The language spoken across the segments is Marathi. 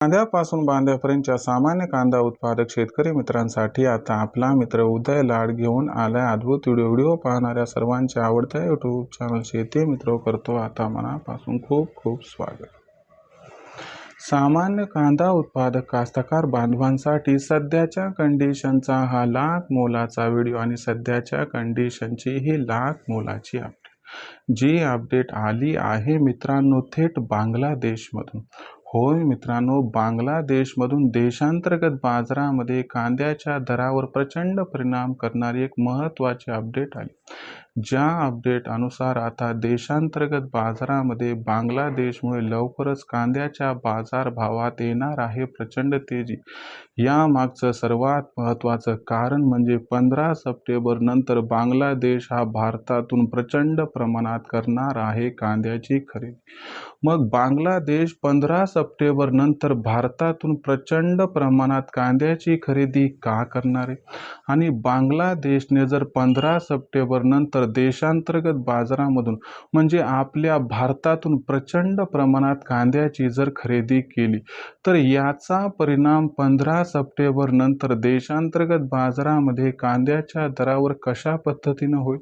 कांद्यापासून बांध्यापर्यंतच्या सामान्य कांदा उत्पादक शेतकरी मित्रांसाठी आता आपला मित्र उदय लाड घेऊन आलाय अद्भुत व्हिडिओ. व्हिडिओ पाहणाऱ्या सर्वांच्या आवडत्या यूट्यूब चॅनल शेती मित्र करतो आता मनापासून खूप खूप स्वागत. सामान्य कांदा उत्पादक कास्तकार बांधवांसाठी सध्याच्या कंडिशनचा हा लाख मोलाचा व्हिडिओ आणि सध्याच्या कंडिशनची ही लाख मोलाची अपडेट जी अपडेट आली आहे मित्रांनो थेट बांगलादेशमधून. होय मित्रांनो बांगलादेशमधून देशांतर्गत बाजारामध्ये कांद्याच्या दरावर प्रचंड परिणाम करणारी एक महत्त्वाची अपडेट आली. ज्या अपडेट अनुसार आता देशांतर्गत बाजारामध्ये बांगलादेशमुळे लवकरच कांद्याच्या बाजारभावात येणार आहे प्रचंड तेजी. यामागचं सर्वात महत्त्वाचं कारण म्हणजे पंधरा सप्टेंबर नंतर बांगलादेश हा भारतातून प्रचंड प्रमाणात करणार आहे कांद्याची खरेदी. मग बांगलादेश पंधरा सप्टेंबर नंतर भारतातून प्रचंड प्रमाणात कांद्याची खरेदी का करणार आहे? आणि बांगलादेशने जर पंधरा सप्टेंबर नंतर देशांतर्गत बाजारामधून म्हणजे आपल्या भारतातून प्रचंड प्रमाणात कांद्याची जर खरेदी केली तर याचा परिणाम पंधरा सप्टेंबर नंतर देशांतर्गत बाजारामध्ये कांद्याच्या दरावर कशा पद्धतीनं होईल?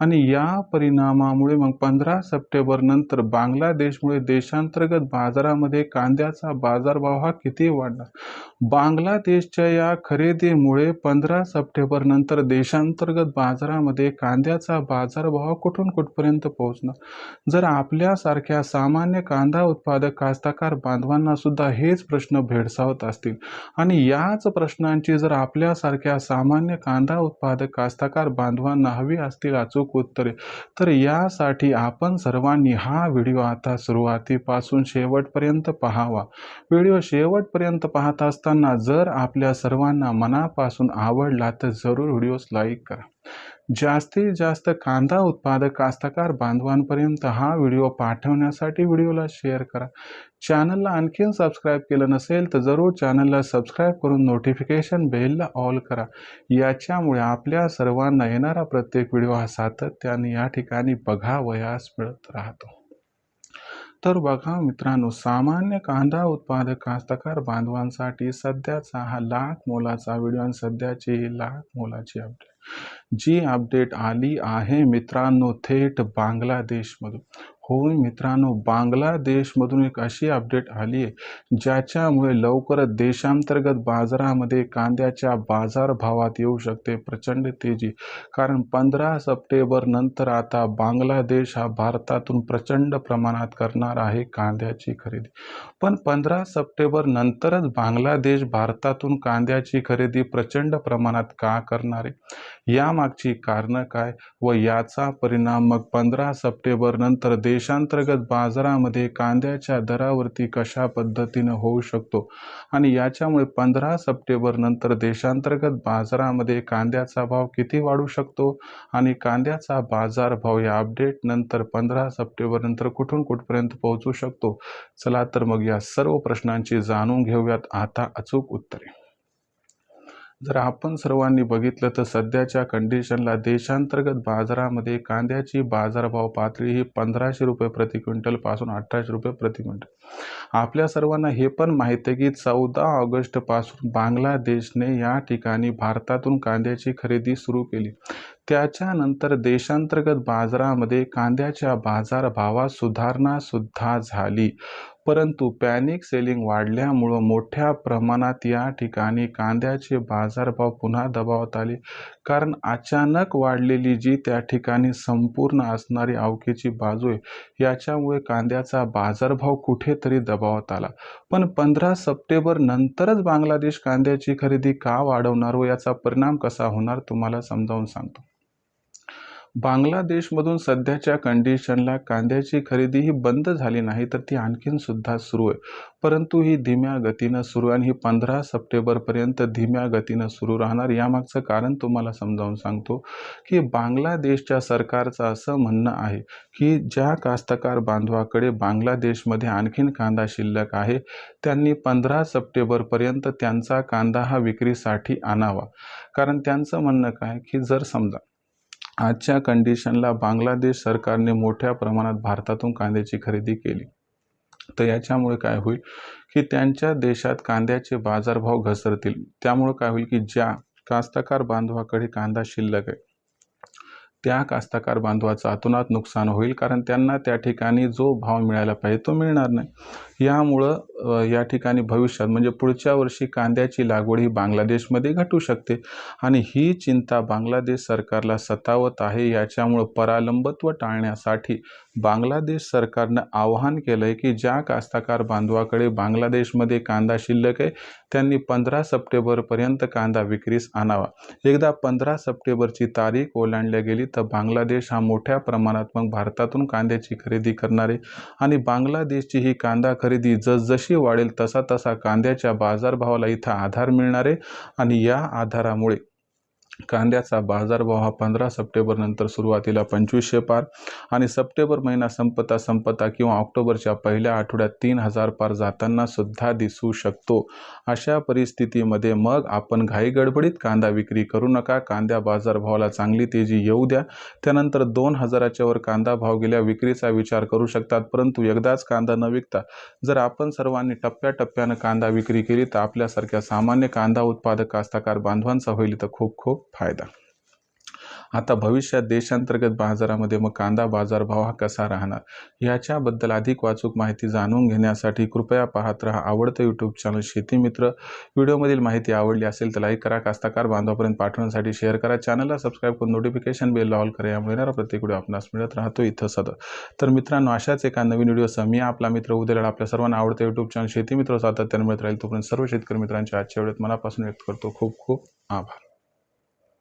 आणि या परिणामामुळे मग पंधरा सप्टेंबर नंतर बांगलादेशमुळे देशांतर्गत बाजारामध्ये कांद्याचा बाजारभाव हा किती वाढणार बांगलादेशच्या या खरेदीमुळे पंधरा सप्टेंबर नंतर देशांतर्गत बाजारामध्ये कांद्याचा बाजारभाव कुठून कुठपर्यंत पोहोचणार? जर आपल्यासारख्या सामान्य कांदा उत्पादक कास्तकार बांधवांना सुद्धा हेच प्रश्न भेडसावत असतील आणि याच प्रश्नांची जर आपल्यासारख्या सामान्य कांदा उत्पादक कास्तकार बांधवांना हवी असतील अचूक उत्तरे तर यासाठी आपण सर्वांनी हा व्हिडिओ आता सुरुवातीपासून शेवटपर्यंत पाहावा. व्हिडिओ शेवटपर्यंत पाहत असताना जर आपल्या सर्वांना मनापासून आवडला तर जरूर व्हिडिओज लाईक करा. जास्तीत जास्त कांदा उत्पादक कास्तकार बांधवांपर्यंत हा व्हिडिओ पाठवण्यासाठी व्हिडिओला शेअर करा. चॅनलला आणखीन सबस्क्राईब केलं नसेल तर जरूर चॅनलला सबस्क्राईब करून नोटिफिकेशन बेलला ऑल करा. याच्यामुळे आपल्या सर्वांना येणारा प्रत्येक व्हिडिओ हा सातत्याने या ठिकाणी बघावयास मिळत राहतो. तर बघा मित्रांनो सामान्य कांदा उत्पादक कास्तकार बांधवांसाठी सध्याचा हा लाख मोलाचा व्हिडिओ आणि सध्याची लाख मोलाची अपडेट जी अपडेट आली आहे मित्रांनो थेट बांगलादेशमधून. होऊन मित्रांनो बांगलादेशमधून एक अशी अपडेट आली आहे ज्याच्यामुळे लवकरच देशांतर्गत बाजारामध्ये कांद्याच्या बाजारभावात येऊ शकते प्रचंड तेजी. कारण पंधरा सप्टेंबर नंतर आता बांगलादेश हा भारतातून प्रचंड प्रमाणात करणार आहे कांद्याची खरेदी. पण पंधरा सप्टेंबर नंतरच बांगलादेश भारतातून कांद्याची खरेदी प्रचंड प्रमाणात का करणार आहे? यामागची कारणं काय व याचा परिणाम मग पंधरा सप्टेंबर नंतर देश देशांतर्गत बाजारामध्ये कांद्याच्या दरावरती कशा पद्धतीनं होऊ शकतो? आणि याच्यामुळे पंधरा सप्टेंबर नंतर देशांतर्गत बाजारामध्ये कांद्याचा भाव किती वाढू शकतो? आणि कांद्याचा बाजारभाव या अपडेट नंतर पंधरा सप्टेंबर नंतर कुठून कुठपर्यंत पोहोचू शकतो? चला तर मग या सर्व प्रश्नांची जाणून घेऊयात. आता अचूक उत्तरे. जर आपण सर्वांनी बघितलं तर सध्याच्या कंडिशनला देशांतर्गत बाजारामध्ये कांद्याची बाजारभाव पातळी ही पंधराशे रुपये प्रति क्विंटलपासून अठराशे रुपये प्रति क्विंटल. आपल्या सर्वांना हे पण माहीत आहे की चौदा ऑगस्टपासून बांगलादेशने या ठिकाणी भारतातून कांद्याची खरेदी सुरू केली. त्याच्यानंतर देशांतर्गत बाजारामध्ये कांद्याच्या बाजारभावात सुधारणासुद्धा झाली. परंतु पॅनिक सेलिंग वाढल्यामुळं मोठ्या प्रमाणात या ठिकाणी कांद्याचे बाजारभाव पुन्हा दबावात आले. कारण अचानक वाढलेली जी त्या ठिकाणी संपूर्ण असणारी अवकेची बाजू आहे याच्यामुळे कांद्याचा बाजारभाव कुठेतरी दबावात आला. पण पंधरा सप्टेंबर नंतरच बांगलादेश कांद्याची खरेदी का वाढवणार व याचा परिणाम कसा होणार तुम्हाला समजावून सांगतो. बांगलादेशमधून सध्याच्या कंडिशनला कांद्याची खरेदी ही बंद झाली नाही तर ती आणखीन सुद्धा सुरू आहे. परंतु ही धीम्या गतीनं सुरू आणि ही पंधरा सप्टेंबरपर्यंत धीम्या गतीनं सुरू राहणार. यामागचं कारण तुम्हाला समजावून सांगतो की बांगलादेशच्या सरकारचं असं म्हणणं आहे की ज्या कास्तकार बांधवाकडे बांगलादेशमध्ये आणखीन कांदा शिल्लक आहे त्यांनी पंधरा सप्टेंबरपर्यंत त्यांचा कांदा हा विक्रीसाठी आणावा. कारण त्यांचं म्हणणं काय की जर समजा आजच्या कंडिशनला बांगलादेश सरकारने मोठ्या प्रमाणात भारतातून कांद्याची खरेदी केली. तर याच्यामुळे काय होईल की त्यांच्या देशात कांद्याचे बाजारभाव घसरतील. त्यामुळे काय होईल की ज्या कास्तकार बांधवाकडे कांदा शिल्लक आहे त्या कास्तकार बांधवाचं अतुनात नुकसान होईल कारण त्यांना त्या ठिकाणी जो भाव मिळायला पाहिजे तो मिळणार नाही. यामुळं या ठिकाणी भविष्यात म्हणजे पुढच्या वर्षी कांद्याची लागवड ही बांगलादेशमध्ये घटू शकते. आणि ही चिंता बांगलादेश सरकारला सतावत आहे याच्यामुळं परालंबत्व टाळण्यासाठी बांगलादेश सरकारनं आवाहन केलं आहे की ज्या कास्तकार बांधवाकडे बांगलादेशमध्ये कांदा शिल्लक आहे त्यांनी पंधरा सप्टेंबरपर्यंत कांदा विक्रीस आणावा. एकदा पंधरा सप्टेंबरची तारीख ओलांडल्या गेली तर बांगलादेश हा मोठ्या प्रमाणात मग भारतातून कांद्याची खरेदी करणारे आणि बांगलादेशची ही कांदा खरेदी खरेदी जसजशी वाढेल तसा तसा कांद्याच्या बाजारभावाला इथं आधार मिळणार आहे. आणि या आधारामुळे कांद्याचा बाजारभाव हा पंधरा सप्टेंबरनंतर सुरुवातीला पंचवीसशे पार आणि सप्टेंबर महिना संपता संपता किंवा ऑक्टोबरच्या पहिल्या आठवड्यात तीन हजार पार जाताना सुद्धा दिसू शकतो. अशा परिस्थितीमध्ये मग आपण घाई गडबडीत कांदा विक्री करू नका. कांद्या बाजारभावाला चांगली तेजी येऊ द्या. त्यानंतर दोन हजाराच्या वर कांदा भाव गेल्या विक्रीचा विचार करू शकतात. परंतु एकदाच कांदा न विकता जर आपण सर्वांनी टप्प्याटप्प्यानं कांदा विक्री केली तर आपल्यासारख्या सामान्य कांदा उत्पादक कास्तकार बांधवांचा होईल तर खूप खूप फायदा. आता भविष्यात देशांतर्गत बाजारामध्ये मग कांदा बाजारभाव हा कसा राहणार? याच्याबद्दल अधिक वाचूक माहिती जाणून घेण्यासाठी कृपया पाहत राहा आवडतं यूट्यूब चॅनल शेतीमित्र व्हिडिओमधील माहिती आवडली असेल तर लाईक करा. कास्ताकार बांधवापर्यंत पाठवण्यासाठी शेअर करा. चॅनलला सबस्क्राईब करून नोटिफिकेशन बेल ऑल करा. यामुळे येणारा प्रत्येक व्हिडिओ आपणास मिळत राहतो इथं सदर तर मित्रांनो अशाच एका नवीन व्हिडिओसह मी आपला मित्र उद्याला आपल्या सर्वांना आवडतं यूट्यूब चॅनल शेती मित्र सातत्याने मिळत राहील. तोपर्यंत सर्व शेतकरी मित्रांच्या आजच्या वेळेत मनापासून व्यक्त करतो. खूप खूप आभार.